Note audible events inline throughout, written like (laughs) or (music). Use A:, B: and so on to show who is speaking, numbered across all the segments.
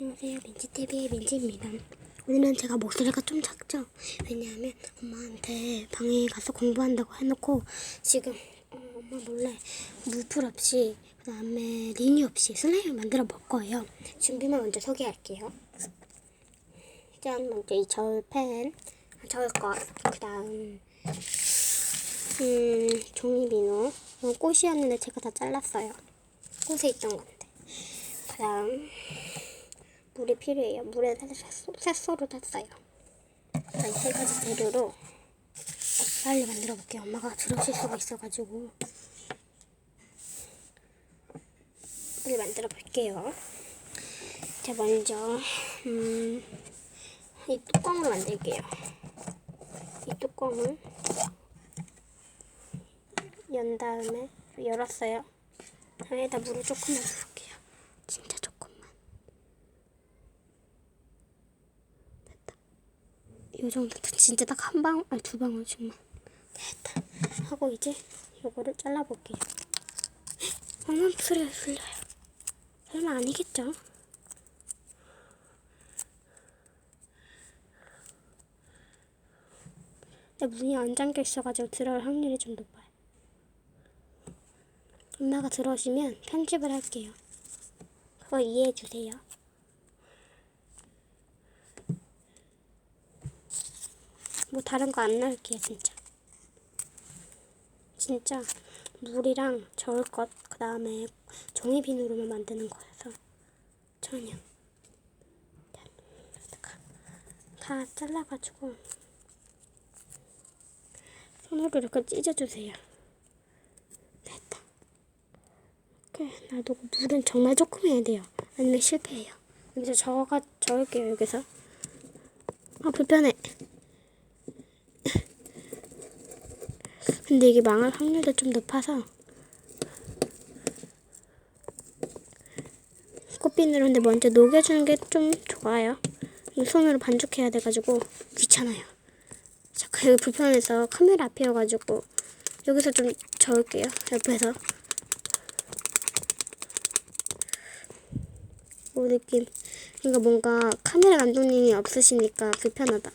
A: 안녕하세요. 민지TV의 민지입니다. 오늘은 제가 목소리가 좀 작죠? 왜냐하면 엄마한테 방에 가서 공부한다고 해놓고 지금 어, 엄마 몰래 물풀 없이 그 다음에 리뉴 없이 슬라임을 만들어 볼 거예요. 준비만 먼저 소개할게요. 짠 먼저 이 저울펜. 저울 것 그 다음 음 종이 비누. 어, 꽃이었는데 제가 다 잘랐어요. 꽃에 있던 건데. 그 다음 물이 필요해요. 물에 셋소를 탔어요. 자, 이 세 가지 재료로 빨리 만들어 볼게요. 엄마가 들으실 수가 있어가지고 빨리 만들어 볼게요. 자, 먼저 음, 이 뚜껑을 만들게요. 이 뚜껑을 연 다음에 열었어요. 여기다 물을 조금만 부을게요. 진짜 조금만. 이 정도 진짜 딱 한 방울 아니 두 방울씩만 됐다 하고 이제 요거를 잘라볼게요. 어머 소리가 들려요? 설마 아니겠죠? 근데 문이 안 잠겨 있어가지고 들어올 확률이 좀 높아요. 엄마가 들어오시면 편집을 할게요. 그거 이해해 주세요 뭐 다른 거 안 넣을게요 진짜. 진짜 물이랑 저을 것 그 다음에 종이 비누로만 만드는 거여서 전혀. 다, 다 잘라가지고 손으로 이렇게 찢어주세요. 됐다. 이렇게 놔두고 물은 정말 조금 해야 돼요. 아니면 실패해요. 여기서 저어가 저을게요 여기서. 아 불편해 근데 이게 망할 확률도 좀 높아서 꽃비누로 근데 먼저 녹여주는 게 좀 좋아요. 이 손으로 반죽해야 돼가지고 귀찮아요. 잠깐 여기 불편해서 카메라 앞이어가지고 여기서 좀 저을게요. 옆에서. 오 느낌. 그러니까 뭔가 카메라 감독님이 없으시니까 불편하다.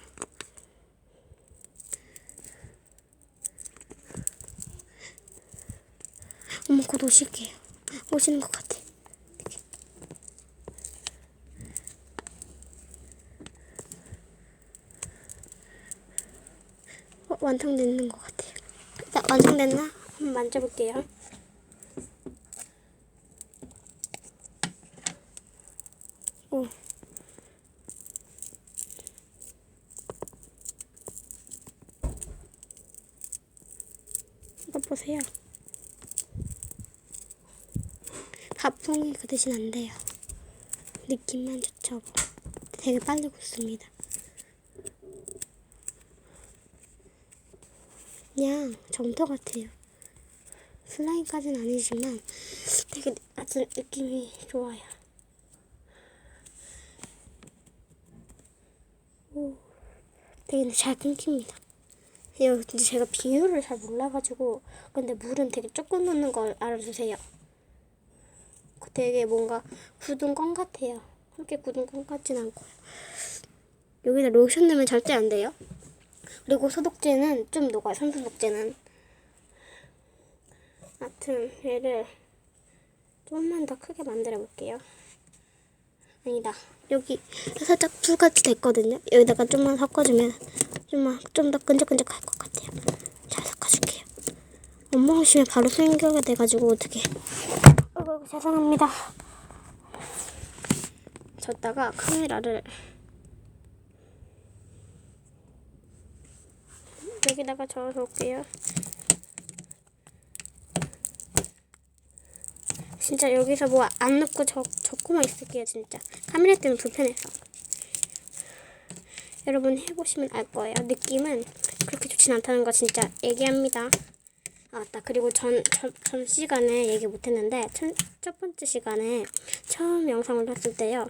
A: 어머 곧 오실게요. 오시는 것 같아. 어, 완성되는 것 같아요. 자, 완성됐나? 한번 만져볼게요. 오. 이거 보세요. 가풍이 그 대신 안 돼요. 느낌만 좋죠. 되게 빨리 굳습니다. 그냥 점토 같아요. 슬라임까지는 아니지만 되게 아주 느낌이 좋아요. 오, 되게 잘 끊깁니다. 근데 제가 비율을 잘 몰라가지고 근데 물은 되게 조금 넣는 걸 알아주세요. 되게 뭔가 굳은 껌 같아요. 함께 굳은 껌 같진 않고요. 여기다 로션 넣으면 절대 안 돼요. 그리고 소독제는 좀 녹아요. 손소독제는. 하여튼 얘를 조금만 더 크게 만들어 볼게요. 아니다. 여기 살짝 풀같이 됐거든요. 여기다가 좀만 섞어주면 좀만 좀 더 끈적끈적할 것 같아요. 잘 섞어줄게요. 오시면 바로 생겨가 돼가지고 어떻게? 어이구 죄송합니다. 졌다가 카메라를 여기다가 저어서 올게요. 진짜 여기서 뭐 안 넣고 적, 적고만 있을게요, 진짜. 카메라 때문에 불편해서. 여러분 해보시면 알 거예요. 느낌은 그렇게 좋진 않다는 거 진짜 얘기합니다. 아, 맞다. 그리고 전, 전, 전 시간에 얘기 못했는데, 첫, 첫 번째 시간에 처음 영상 올렸을 때요.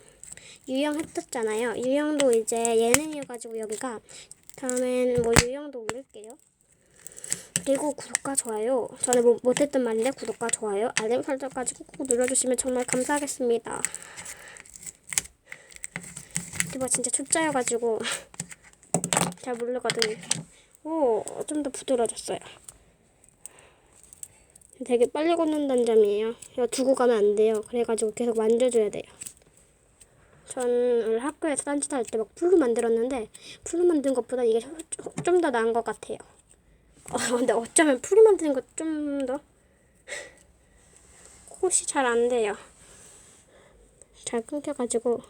A: 유형 했었잖아요. 유형도 이제 예능이어가지고 여기가 다음엔 뭐 유형도 올릴게요. 그리고 구독과 좋아요. 전에 뭐 못했던 말인데 구독과 좋아요, 알림 설정까지 꾹꾹 눌러주시면 정말 감사하겠습니다. 뷰티버가 진짜 초짜여가지고 (laughs) 잘 모르거든요. 오, 좀 더 부드러워졌어요. 되게 빨리 걷는다는 점이에요. 이거 두고 가면 안 돼요. 그래가지고 계속 만져줘야 돼요. 저는 학교에서 딴짓 할 때 막 풀로 만들었는데 풀로 만든 것보다 이게 좀 더 나은 것 같아요. 어, 근데 어쩌면 풀로 만드는 것좀더 콧이 잘안 돼요. 잘 끊겨가지고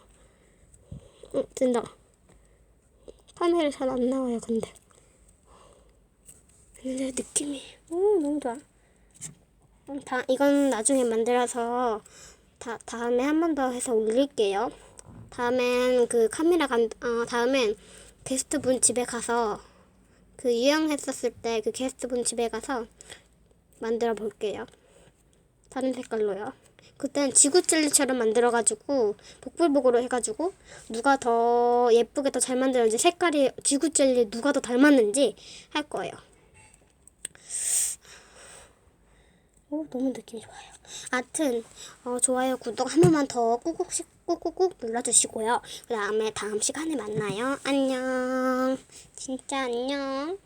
A: 응, 된다. 카메라 잘 안 나와요, 근데. 근데 느낌이 오 너무 좋아. 음, 다 이건 나중에 만들어서 다 다음에 한 번 더 해서 올릴게요. 다음엔 그 카메라 감 어, 다음엔 게스트 분 집에 가서 그 유행했었을 때 그 게스트 분 집에 가서 만들어 볼게요. 다른 색깔로요. 그땐 지구 젤리처럼 만들어가지고 복불복으로 해가지고 누가 더 예쁘게 더 잘 만들었는지 색깔이 지구 젤리 누가 더 닮았는지 할 거예요. 오 너무 느낌이 좋아요. 아튼 어, 좋아요 구독 한 번만 더 꾹꾹 꾹꾹꾹 눌러주시고요. 그 다음에 다음 시간에 만나요. 안녕. 진짜 안녕.